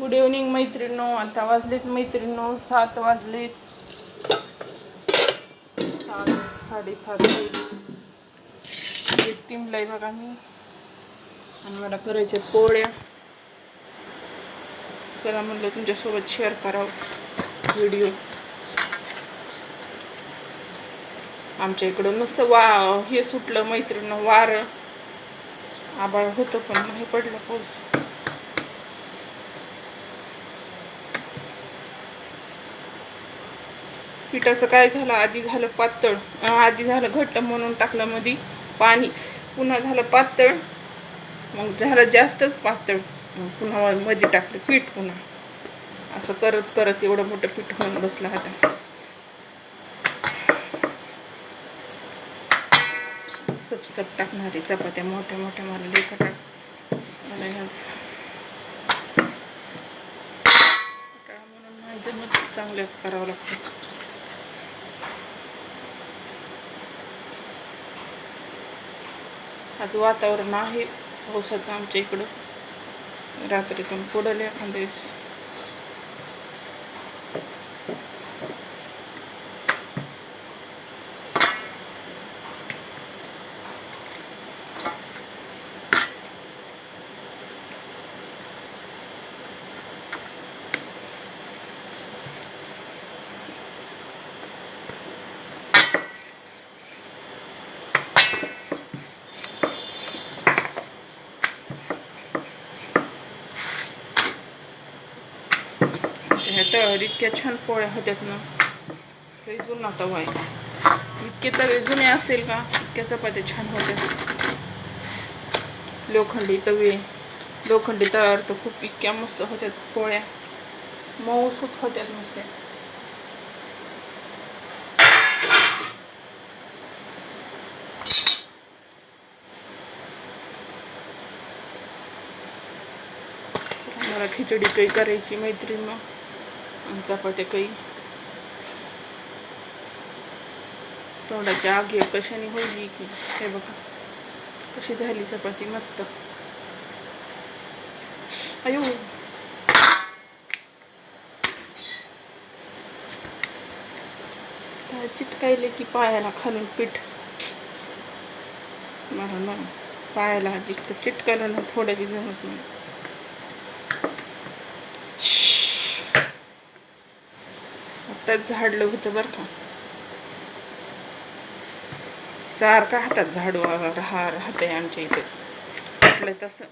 Good evening मैत्रिणो आता वाजलेत मैत्रिणो सात वाजलेत. सात साडेसात वाजले. बघा मी. आणि मला करायच्या पोळ्या. चला म्हणलं तुमच्यासोबत शेअर करावं. व्हिडिओ आमच्या इकडं नुसतं वा हे सुटलं मैत्रिणीनं. वारं. आबाळ होतं पण नाही पडलं पाऊस. पिठाचं काय झालं? आधी झालं पातळ. आधी झालं घट्ट म्हणून टाकलं मधी पाणी. पुन्हा झालं पातळ. मग झालं जास्तच पातळ. मग पुन्हा मध्ये टाकलं पीठ पुन्हा. असं करत करत एवढं मोठं पीठ होऊन बसलं आता. सप सप टाकणारी चपात्या. मोठ्या मोठ्या मला लेखा टाक मला ह्याच. म्हणून माझ्या मत चांगल्याच करावं लागतं. आज वातावरण आहे. पावसाचं आमच्या इकडं. रात्रीतून पुढले एखाद्या तर इतक्या छान पोळ्या होत्यात ना. लई जुना तवा आहे इतके तवे जुने असतील का? इतक्या चपात्या छान होत्या. लोखंडी तवे. लोखंडी तव्यावर तर खूप इतक्या मस्त होत्यात पोळ्या. मऊसूत होत्यात नुसत्या मला खिचडी काही करायची मैत्रीण मग चपात्या काही. तोंडाची आग हे कशाने होईल की? हे बघा. कशी झाली चपाती मस्त. अयो. चिटकायले की पायाला खालून पीठ. मला ना पायाला जितकं चिटकायला ना थोडं बी जमत नाही. आत्ताच झाडलं होतं बरं का. सारखा हातात झाडू राहा राहत आहे आमच्या इथे. म्हटलं तसं.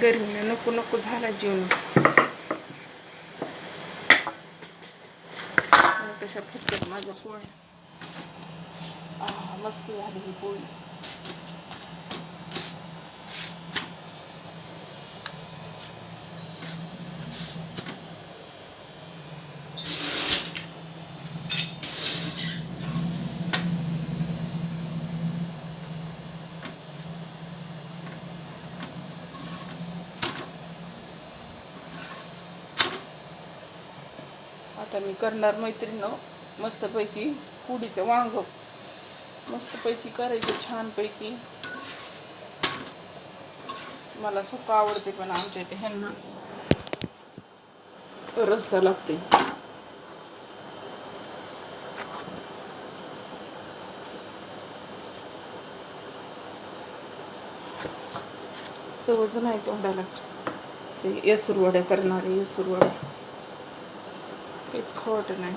गरमीने नको नको झाला जीवन कशा फक्त माझा पोळ्या. मस्त झाली ही पोळी. आता मी करणार मैत्रिणं मस्तपैकी पुडीचं वांग. मस्तपैकी करायचं छानपैकी. मला सुका आवडते पण आमच्या इथे ह्यांना. रस्ता लागते. चवच नाही तोंडाला. ते येसुरवाड्या करणारे येसुरवाड्या काहीच खवट नाही.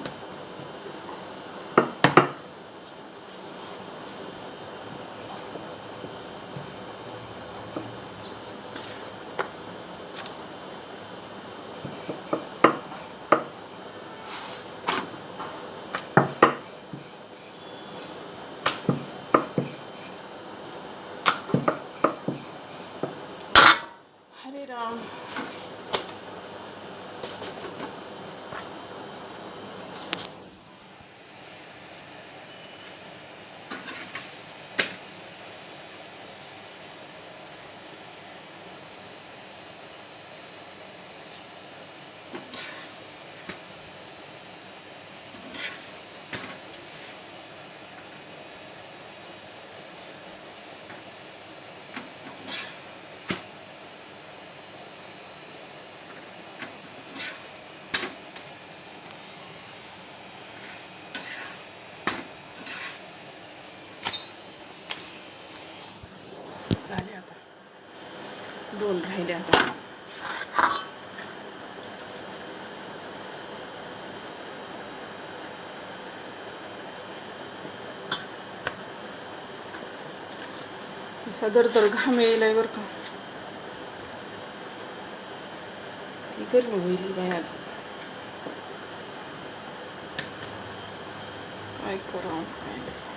दोन राहिले आता. सदर तर घाम येईल आहे बरं का. गरमी होईल बाय आज. काय करावं काय नाही.